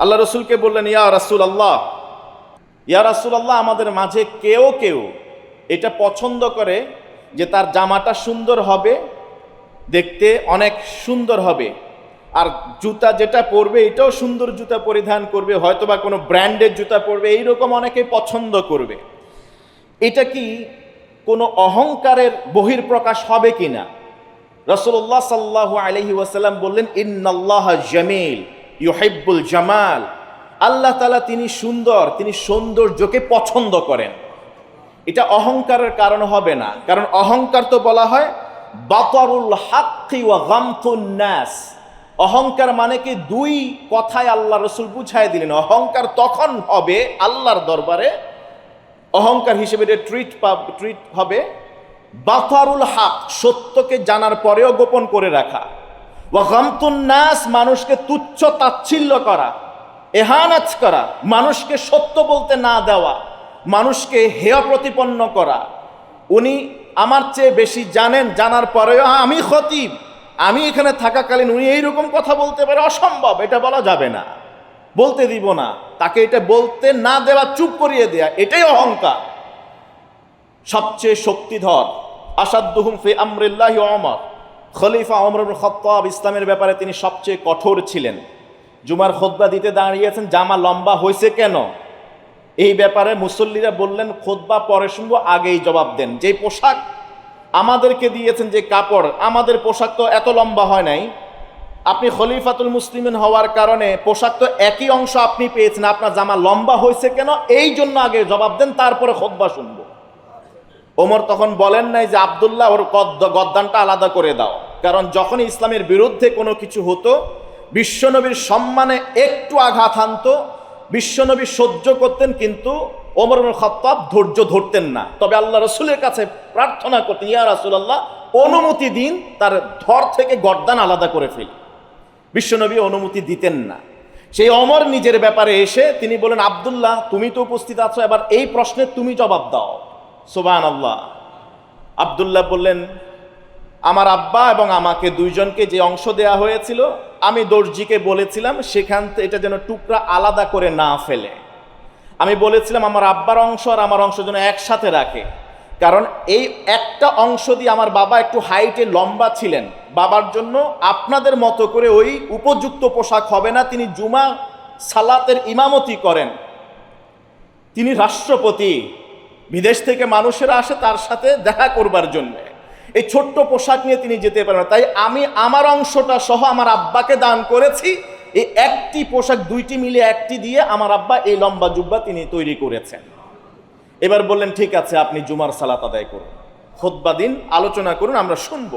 আল্লাহ রসুলকে বললেন, ইয়া রাসুল আল্লাহ ইয়া রাসুল আল্লাহ আমাদের মাঝে কেউ কেউ এটা পছন্দ করে যে তার জামাটা সুন্দর হবে, দেখতে অনেক সুন্দর হবে। আর জুতা যেটা পরবে, এটাও সুন্দর জুতা পরিধান করবে, হয়তোবা কোনো ব্র্যান্ডের জুতা পরবে, এইরকম অনেকে পছন্দ করবে। এটা কি কোনো অহংকারের বহির্প্রকাশ হবে কি না রসুল্লাহ সাল্লাহ আলহি ওয়াসাল্লাম বললেন, ইন্নাল্লাহ জামিল। ইউহিব্বুল জামাল। আল্লাহ তালা তিনি সুন্দর, তিনি সৌন্দর্যকে পছন্দ করেন। এটা অহংকারের কারণ হবে না। কারণ অহংকার তো বলা হয় বাতরুল হাক্কি অহংকার মানে কি? দুই কথায় আল্লাহ রসুল বুঝাই দিলেন। অহংকার তখন হবে আল্লাহর দরবারে। অহংকার হিসেবে এটা ট্রিট ট্রিট হবে। বাতারুল হাক সত্যকে জানার পরেও গোপন করে রাখা। নাস, মানুষকে তুচ্ছ তাচ্ছিল্য করা। এহানাচ করা, মানুষকে সত্য বলতে না দেওয়া, মানুষকে হেয় প্রতিপন্ন করা। উনি আমার চেয়ে বেশি জানেন, জানার পরেও আমি খতিব, আমি এখানে থাকাকালীন উনি এইরকম কথা বলতে পারে, অসম্ভব, এটা বলা যাবে না। বলতে দিব না, তাকে এটা বলতে না দেওয়া, চুপ করিয়ে দেয়া, এটাই অহংকার। সবচেয়ে শক্তিধর আসাদুহুম ফি আমরিল্লাহি অমর খলিফা অমর খত্তাব ইসলামের ব্যাপারে তিনি সবচেয়ে কঠোর ছিলেন। জুমার খোদবা দিতে দাঁড়িয়েছেন জামা লম্বা হয়েছে কেন? এই ব্যাপারে মুসল্লিরা বললেন খোদবা পরে শুনব, আগেই জবাব দেন। যে পোশাক আমাদেরকে দিয়েছেন, যে কাপড়, আমাদের পোশাক তো এত লম্বা হয় নাই। আপনি খলিফাতুল মুসলিমিন হওয়ার কারণে পোশাক তো একই অংশ আপনি পেয়েছেন, আপনার জামা লম্বা হয়েছে কেন? এই জন্য আগে জবাব দেন, তারপরে খোদবা শুনব। ওমর তখন বলেন নাই যে আবদুল্লাহ ওর গদ্দ- গদ্দানটা আলাদা করে দাও। কারণ যখন ইসলামের বিরুদ্ধে কোনো কিছু হতো, বিশ্বনবীর সম্মানে একটু আঘাত আনতো বিশ্বনবী সহ্য করতেন কিন্তু ওমর খত্তাব ধৈর্য ধরতেন না। তবে আল্লাহ রসুলের কাছে প্রার্থনা করতেন, ইয়া রাসূলুল্লাহ, অনুমতি দিন, তার ধর থেকে গর্দান আলাদা করে ফেলি। বিশ্বনবী অনুমতি দিতেন না। সেই অমর নিজের ব্যাপারে এসে তিনি বলেন, আবদুল্লাহ, তুমি তো উপস্থিত আছো, এবার এই প্রশ্নের তুমি জবাব দাও। সুবান আল্লাহ আবদুল্লাহ বললেন, আমার আব্বা এবং আমাকে দুইজনকে যে অংশ দেয়া হয়েছিল, আমি দর্জিকে বলেছিলাম সেখান থেকে এটা যেন টুকরা আলাদা করে না ফেলে। আমি বলেছিলাম আমার আব্বার অংশ আর আমার অংশ যেন একসাথে রাখে। কারণ এই একটা অংশ দিয়ে আমার বাবা একটু হাইটে লম্বা ছিলেন। বাবার জন্য আপনাদের মতো করে ওই উপযুক্ত পোশাক হবে না, তিনি জুমা সালাতের ইমামতি করেন। তিনি রাষ্ট্রপতি। বিদেশ থেকে মানুষেরা আসে তার সাথে দেখা করবার জন্য। এই ছোট্ট পোশাক নিয়ে তিনি যেতে পারেন তাই আমি আমার অংশটা সহ আমার আব্বাকে দান করেছি। এই একটি পোশাক দুইটি মিলে একটি দিয়ে আমার আব্বা এই লম্বা জুব্বা তিনি তৈরি করেছেন। এবার বললেন, ঠিক আছে, আপনি জুমার সালাত আদায় করুন। খোদ্বা দিন, আলোচনা করুন, আমরা শুনব।